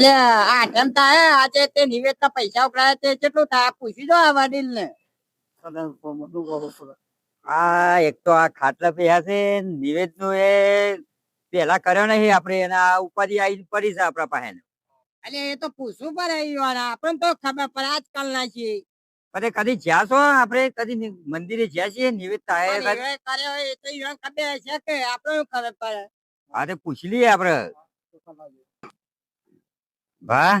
અલે આઠમ થાય આજે તે નિવેદના પૈસા ઉકળાયા તે કેટલું થાય? પૂછી દો આ વડીલ ને આ એક તો આ ખાટલા પૈસા છે નિવેદનું એ પેલા કર્યો નહીં આપણે એના ઉપાધિ આવી પડી છે આપણા પાસે અલે એ તો પૂછવું પડે આપણને તો ખબર પડે આજકાલ ના છીએ. અરે કદી જ્યાં છો આપણે કદી મંદિરે જ્યાં છીએ નિવેદ થાય કર્યો એ તો ખબર છે કે આપડે ખબર પડે. તે પૂછી લઈએ આપણે. ભા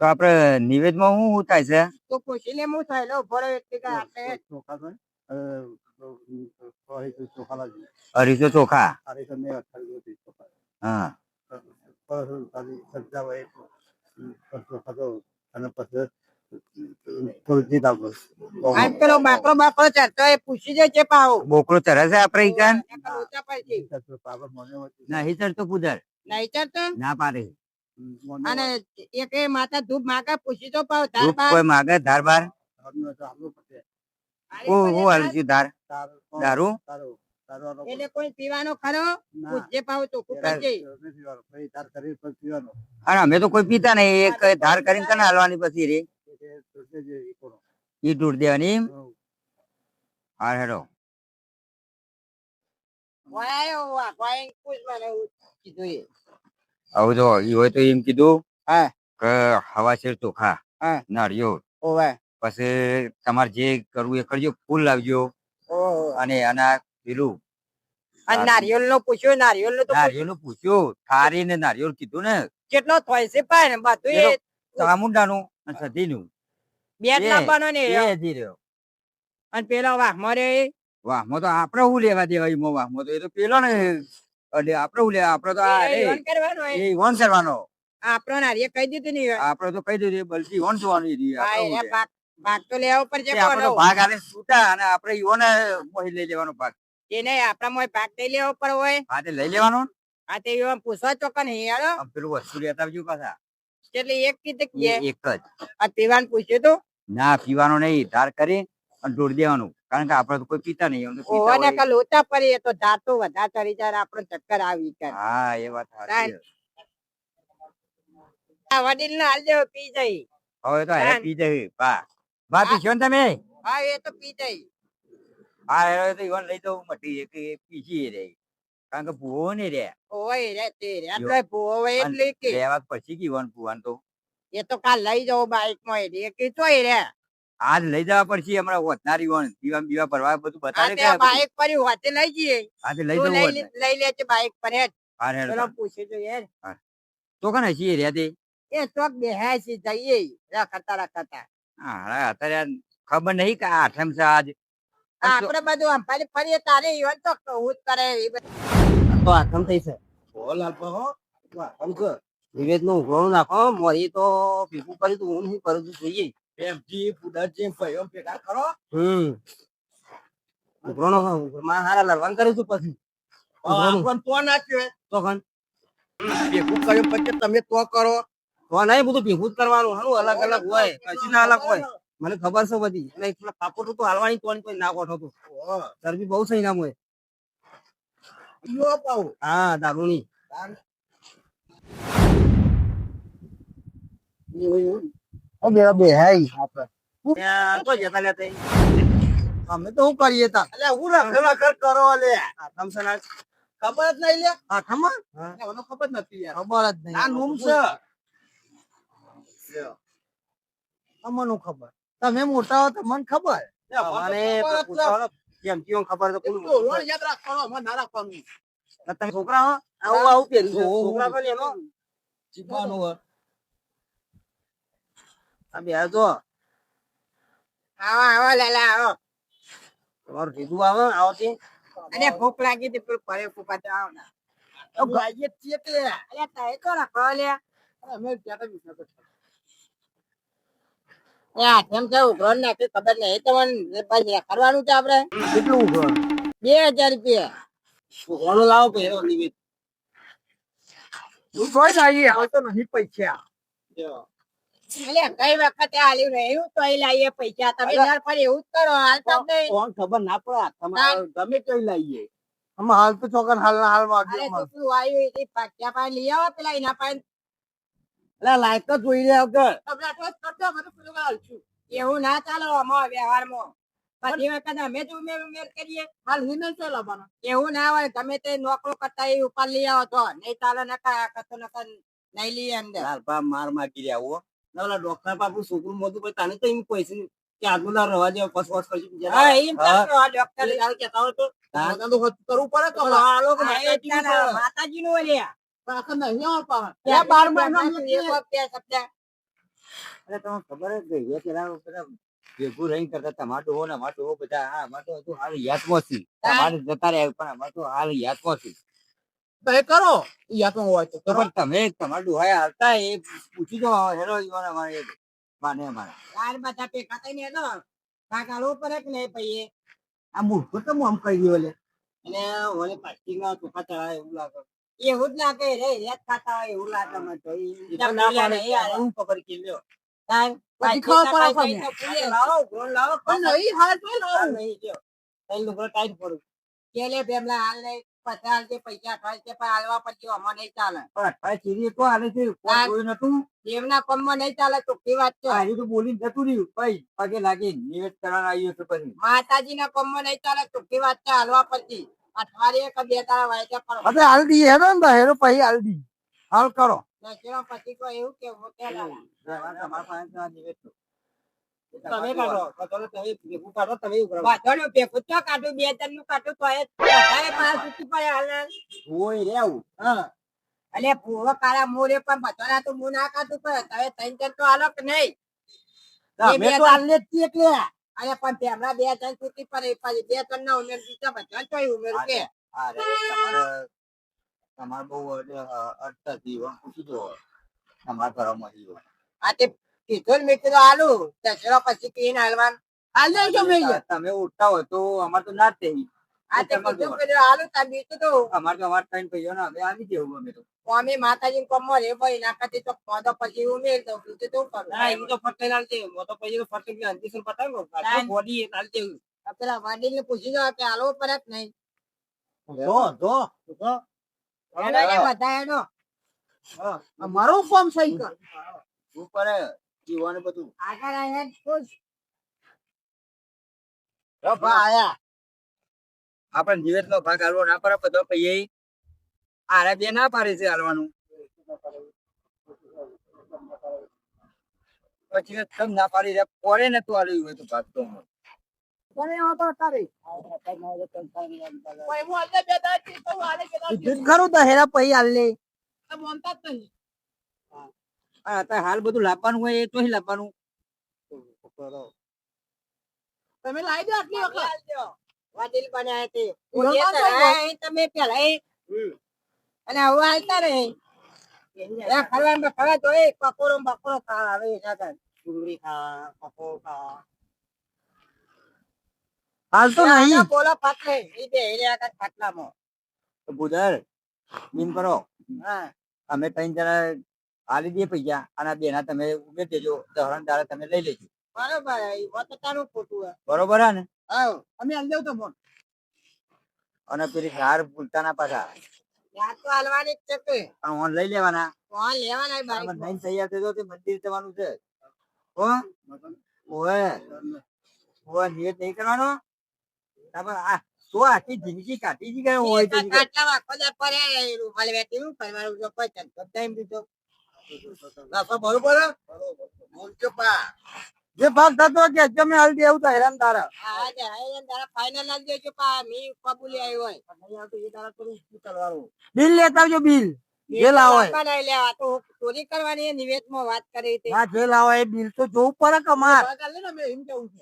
તો આપણે નિવેદમાં શું શું થાય છે? તો પૂછી લે હું થાય? લો ભરો એટલે કે આપણે. અઢીસો ચોખા હા. આજ પેલો બાકરો બાકરો ચડતો એ પૂછી દે છે પાહો. બોકડો ચરે છે આપણે ઈ કાન નકર ઓછા પડશે નહીં ચડતો કુદર નહીં ચડતો ના પાડે. અને એક એ માતા ધૂપ માગા પૂછી તો પાવ ધાર બાર. કોઈ માગે ધાર બાર? ઓ ઓ તાર. ધાર. દારૂ એટલે કોઈ પીવાનો ખરો? પૂછજે પાવ તો પૂછજે. અને અમે તો કોઈ પીતા નહીં એક ધાર કરીને કને હાલવાની પછી રે? ઈ દૂર દેવાની? હા હેડો. વાય હોવા, કોઈ પૂછ મને કીધું એ. હવે તો ઈ હોય તો એમ કીધું હા. કે હવા શેર ચોખા હા. નાળિયો. ઓવે. પછી તમારે જે કરવું એ કરજો ફૂલ લાવજો. અને આના પેલું અને નારિયેળ નો પૂછ્યો નારિયેળનું તો નારિયેળનું થારી ને નારિયેળ કીધું ને. કેટલો થાય છે એ ચામુંડાનું અને સધીનું. બે જ લાવવાનો ને એ હજી રહ્યો. અને પેલો તો આપડે હું લેવા દેવા ઈમો વાહ મો તો એ તો પેલો ને એટલે આપડે હું લેવા આપડે તો આ રે, કરવાનો એ આપણો કહી દીધું ને આપડે તો કહી દીધું બલથી ઈવોન જોવાનું ઈ આપણે એ હું લે. ભાગ ભાગ તો લેવા પડશે તે આપડે ભાગ આલે છૂટા અને આપડે ઈવોને મોહી લઈ લેવાનો લઈ લેવો પડે હોય. હા તે લઈ લેવાનો. આ તે પૂછવા ચોકન હેડો યાર પેલું વસ્તુ લેતા આવજો પાછા. એટલે એક કીધું એ કે એક જ. આ પીવાનું પૂછ્યું તો? ના પીવાનો નહીં ધાર કરી. અને ઢોળ દેવાનું. કારણ કે આપડે તો કોઈ પીતા નહીં ઓવાને કા લોચા પડી તો ધાતો વધા ચડી જાય આપણને ચક્કર આવી જાય. હા એ વાત સાચી વડીલ ને હાલ પી જઈ હવે તો હે. પી જઈ બા બા પીશો ને તમે? હા એ તો પી જઈ હા એ તો ઈવન લઈ દઉં મટી એક પીસી રે. કારણ કે ભૂવો ને રે. ઓય રે તે રે. એટલે ભૂવો હોય એટલે કે. લેવા પછી કીવન ભૂવાન તો. એ તો કાલ લઈ જાવ બાઈકમાં એ કે તોય રે. આજ લઈ જવા પડશે હમણાં વધનારી વણ. દીવા બીવા ભરવા બધું આ બતાવે કે બાઈક પર હોતે લઈ જઈએ. આજે લઈ જવું લઈ લે- છે લેજે બાઈક પર હેડ. હા હેડ પેલો પૂછે તો યાર તો કને છીએ રે તે? એ ચોક બેહાય છે જઈએ. રખડતા રખડતા. હા હા, અત્યારે ખબર નહીં કે આઠમ છે આજ. આપણે તો- આપડે બધું આમ ફરી ફરી તારે ઈવન તો કહું જ કરે. તો આઠમ થઈ છે. વિવેકનું ઉઘરાણું નાખો. મોરી તો ભેગું કરી તું હું શું કરું છું જોઈએ. હમ. ઉઘરાણું માં હારા લડવાનું કર્યું છું. પછી ઉઘરાણું. તો કણ તમે તો કરો. તો નહીં બધું ભેગું જ કરવાનું. હારું અલગ અલગ હોય કશી ના અલગ હોય. મને ખબર છે બધી. એટલે એટલા કાપડ તો હાલવાની તો કોઈ ના કોઠો તો ચરબી બહુ સહી નામ હોય હા દારૂની. ત્યાં તો જતા લેતા અમે તો શું કરીએ તા? એટલે હું રખડ કર કરો લે આથમ ના ખબર જ નહીં લે આથમમાં મને ખબર નથી યાર. ખબર જ નહીં. આ નોમ છે. અમને ખબર. તમે મોટા હો તો મને ખબર. અમારે કેમ કેમ ખબર તો કોણ યાદ રાખવાનો મને ના રાખવાનું. તમે છોકરા હો? આવું આવું પેલું છોકરા પણ એનો? હોય. આ બે જો. આવો આવો લેલા આવો. તમારું કીધું આવે આવો તે અરે ભૂખ લાગી હતી પેલું પરે ફૂકા તો આવો ના. લાગી છીએ કે. અરે તાય તો રાખો લે? અમે ત્યાં તો યા કેમ છે ઉઘરાણ નાખી ખબર નહીં. તમને પછી કરવાનું છે આપણે કેટલું બે હજાર રૂપિયા. ઉઘરાણું લાવો પહેરો નિવેદ તું કોઈ લાવી હાલ તો નહીં પૈસા. કઈ વખતે એવું તો પૈસા. તમે યાર પર એવું જ કરો હાલ તમને કોણ ખબર ના પડે તમારે ગમે કઈ લાવીએ અમે હાલ તો ચોકન હાલ હાલમાં અરે તું આવ્યું એ પાક્યા પાન લઈ આવો પેલા એના પાન. એટલે લાયક જ જોઈ રહ્યા વગર. તમે આટલો કરજો, અમે તો પેલું હાલશું. એવું ના ચાલે આમાં વ્યવહારમાં. બધી વખત અમે જ ઉમેર ઉમેર કરીએ. હાલ હિને છે લાવવાનો એવું ના હોય તમે તે નોકરો કરતા એ ઉપર લઈ આવો તો. નહીં ચાલો નકા કતો નકા નહીં લઈએ અંદર. લાલપા માર માગી રહ્યા હો. ના ઓલા ડોક્ટર પાપુ છોકરું મોટું પણ તને તો એમ પૈસે કે આજનું ના રવા દે પસ પસ બીજા હા એમ હા. આ ડોક્ટર કહેતા હોય તો હા. બધા તો હોત કરવું પડે તો. હા, આ લોકો હા, એ જ ના, ઓલ્યા પાછળ નહીં પાછળ. ત્યાં બાર મહિના અરે તમને ખબર જ ગઈ એ પેલા ભેગું રહી કરતા તમારા ડોહો ને અમારા ડોહો બધા હા અમારે તો હજુ હાલ યાદમાં છે. તમારે જતા રહ્યા પણ અમારે તો હાલ યાદમાં છે. તો એ કરો. ઈ હાથમાં હોય તો પણ તમે તમારું હોય હાલતા એ પૂછી દો હેરો ઈવોને અમારે માને મારે યાર બધા ભેગા થઈને તો કાકા હાલવું પડે કે નહીં પછી આ મૂર્ખો તો આમ કહી દઉં લે. અને ઓલે પ્લાસ્ટિકના ચોખા ચડાય એવું લાગે. એવું જ લાગે રે રેત ખાતા હોય એવું લાગે મને તો. ઈ એ તો ના પાડે. હાલે. હું પકડ કે લ્યો? તાન પછી ખબર પડે. લાવો ગોળ લાવો. પણ નહીં હાલ તો લાવો. નહીં લ્યો તઈ લુગડો ટાઈટ પડું. કેલે બેમલા હાલ નહીં. પચાસ હાલ પૈસા ખાય છે પણ હાલવા પછી આમાં નહીં ચાલે. ચીરી તો હાલે છે કોઈ નતું? એમના કોમમાં નહીં ચાલે ચોખ્ખી વાત છે. હારી તો બોલીને જતું રહ્યું. ભાઈ પગે લાગી નિવેદ આવ્યું છે પછી. માતાજીના કોમમાં નહીં ચાલે ચોખ્ખી વાત છે હાલવા પછી અઠવાડિયે કે બે તારા વાયકા કરો હવે હાલ દી હેરો ને હેરો પછી હાલ દી. હાલ કરો. પછી કોઈ એવું કેવું? કે. તમારા પાસે નિવેદ તો. તમે કાઢો. કચરો તમે ભેગું કાઢો તમે વાંધો ભેગું તો કાઢું બે ત્રણનું કાઢું તો વધારે પાસે છૂટી પડે હાલ હોય રે આવું. હા. અલે ભૂવો કાળા મોરે પણ બધાના તો મું ના કાઢું પણ તમે ત્રણ ચાર તો હાલો કે નહીં? અમે તો હાલ જ એટલે. અરે પણ તેમના બે ત્રણ છૂટી પડે પછી બે ત્રણ ના ઉમેર બીજા બધા તો ઉમેર કે. તમારે તમારે બહુ એટલે, જીવન પૂછી દો તમારા ઘરમાં જીવન આ તે કીધું મિત્રો કીધું હાલું પછી પીને હાલવાનું. હાલ દેજો ગમે તમે ઉઠતા હોય તો અમારે તો ના થઈ આ તે કીધું બીજું તો. અમાર તો અમારે ને અમે આવી જવું અમે તો. અમે માતાજી કોમમાં રે ભાઈ ના તો પોદો પછી ઉમેર બીજું તો કરું ના એમ તો ફટકે લાલ છે. મો તો પછી ફટકે કે અંતિસર પતાવ બોડી એ લાલ છે. પેલા વડીલ ને પૂછી દો કે આલો કે નહીં? એનો ને બધા એનો મારો ફોર્મ સહી કર. ઉપર જીવન બધું. આગળ આયા પૂછ આયા. આપણ જીવેત નો ભાગ હાલવો ના પડે બધો પૈયે આરે બે ના પાડે છે હાલવાનું પછી તમ ના પાડી રહ્યા પોરે ને તું હાલ્યું હોય તો ભાગ તો. ખરું તો હેરા પૈ હાલ લે મોનતા જ નહીં. અત્યારે હાલ બધું લાવવાનું હોય એ તો લાવવાનું. તમે લાવી દો આટલી વખત. વડીલ બન્યા હતી તમે પેલા અને હવે હાલતા રહે. એ ખરવામાં ખરા તો એ પકોડો બકોડો ખા આવે એના કારણે. ડુંગળી ખા પકોડો ખા હાલ તો નહીં. બોલો પાટલે. એ બે એરિયા કા પાટલામાં. તો બુધર એમ કરો. હા. અમે ત્રણ જણા હાલી દે પૈસા અને બેના તમે ઉમેર દેજો દહરણ દાડા તમે લઈ લેજો. બરોબર તારું ખોટું. બરોબર હે ને? અમે આલી દઉં તો ફોન. અને પેલી હાર ભૂલતા ના પાછા. યાદ તો હાલવાની જ છે ઓન લઈ લેવાના. લેવાના બાઈક નહીં તૈયાર થતો તે મંદિર જવાનું છે. હો? ઓએ ઓએ નિયત નહીં કરવાનો? આ તો આખી જિંદગી કાઢી જ ગયો હોય તો કાટલામાં ખોદા પડ્યા એ રૂમાલ વેઠી હું કરવાનું જો કોઈ ટાઈમ દીધો નાખો બરોબર બોલજો પા જે ભાગ થતો કે તમે હાલ દેવું તો હેરાન તારા. હા જે હા તારા ફાઇનલ આલી દેજો પા મી કબૂલી આવ્યો હોય. નહીં આવતું એ તારા થોડું શું બિલ લેતા આવજો બિલ જે લાવો એ. લેવા તો ચોરી કરવાની એ નિવેદમાં વાત કરી હતી. ના જે લાવો એ બિલ તો જોવું પડે કે માર.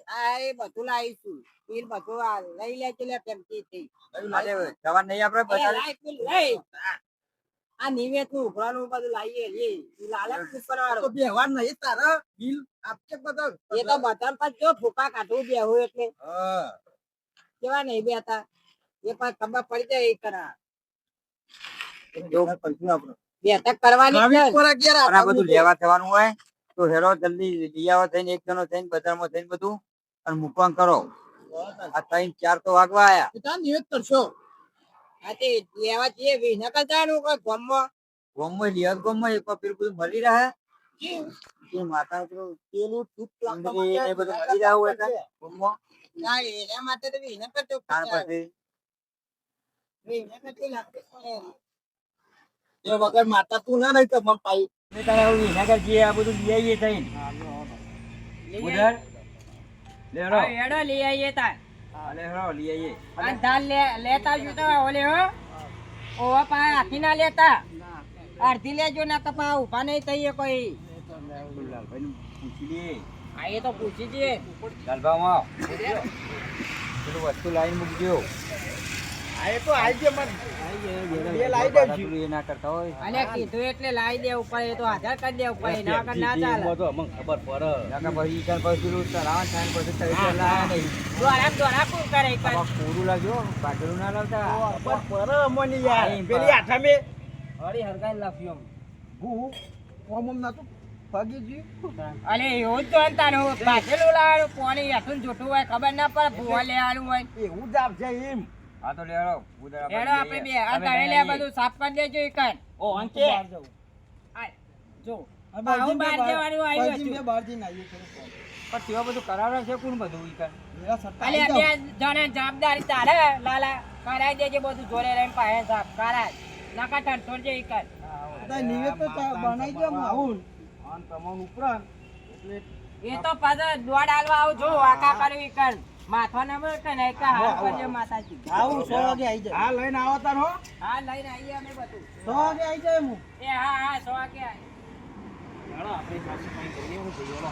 હા એ બધું લાવીશું. બિલ બધું લઈ લે છે લે કેમ કે આજે નહીં આપણે બધા લઈ. આ નિવેદનું ઉઘરાણું બધું લાવીએ એ ઈ લાલચ કરવાનો વ્યવહાર નહીં તારા. બિલ આપશે બધા. એ તો બધા પાસે જો ફૂકા કાઢવું બેહું એટલે. હા. કેવા નહીં બેતા એ પણ ખબર પડી જાય એ કરા. જો બેઠક કરવાની. પણ બધું લેવા થવાનું હોય તો હેરો જલ્દી લઈ થઈને એક જણો થઈને બજારમાં થઈને બધું અને મૂકવાનું કરો. આ ત્રણ ચાર તો વાગવા આયા. નિવેદ કરશો. તે લેવા જઈએ વિસનગર જવાનું કોઈ ગામમાં. ગોમમાં લિયર ગોમમાં એક પેલું બધું મળી રહે. એ માતા પેલું પેલું ટૂંક એ- એ બધું મળી જાવું હોય કાં? ના, એના માટે તો વિનય કરતો પછી કરતો લાગતો વગર માતા તું ના રહી તો મમ પાઈ. મેં તારે એવું વિનેગર જે આ બધું લઈ આવીએ થઈને. ઉધર? લઈ આવીએ તાર. હા, લે લઈ આવીએ. આ દાલ લે- લેતા આવજો તો ઓલે હો. ઓવા પા હાથી ના લેતા. અડધી લેજો ના તો પા ઊભા નહીં થઈએ કોઈ. પેલું પૂછી લઈએ. હા એ તો પૂછી જઈએ લાલભામાં પેલું વસ્તુ લાઈન મૂકજો. આ એ તો આઈ મને. એ લાવી દેજો. પેલું એ ના કરતા હોય. અને કીધું એટલે લાવી દેવું પડે એ તો હાજર કરી દેવું પડે ના કર ના ચાલે. તો અમને ખબર પડે. પછી પછી થાય પછી લાવે નહીં. કરે આમાં કોરું પાટલું ના લાવતા? ખબર પડે અમને યાર. હા, પેલી આઠમે. હરી હરગાઈ લખ્યું હું? ઓમ ઓમ નતું ભાગી ગયું. અલે એવું જ તો અંતાનું બાજેલું લાવવાનું કોની હેઠું જોઠું હોય ખબર ના પડે ભૂવા લેવાનું હોય. એવું જ આપશે એમ. હા તો લેડો હેડો આપણે બે આ તારે લે બધું સાફ કરી દેજો એક ઓ અંકે. આ, જો હું બહાર જવાનું આવ્યું છું પણ તેવા બધું કરાવે છે કોણ બધું ઈ અલે બે જણા જવાબદારી તારે લાલા. કરાઈ દેજે બધું જોડે રહીને પાસે સાફ કરાય. નકા ટંટોર જે એક તો બનાવી દો હું આવું. આન તમારું ઉપરાંત એ તો પાછા દોડ હાલવા આવું છું વાંકા કરવી કર. માથા ના મળે કે હાલ કરજો માતાજી. આવું સો વાગે આવી જાય. હા લઈને આવો તાર હો. હા લઈને આવીએ અમે બધું. સો વાગે આવી જાય હું એ હા હા સો વાગે આવીએ. આપણે સાસુ કઈ કરીએ હું જઈએ ઓલો.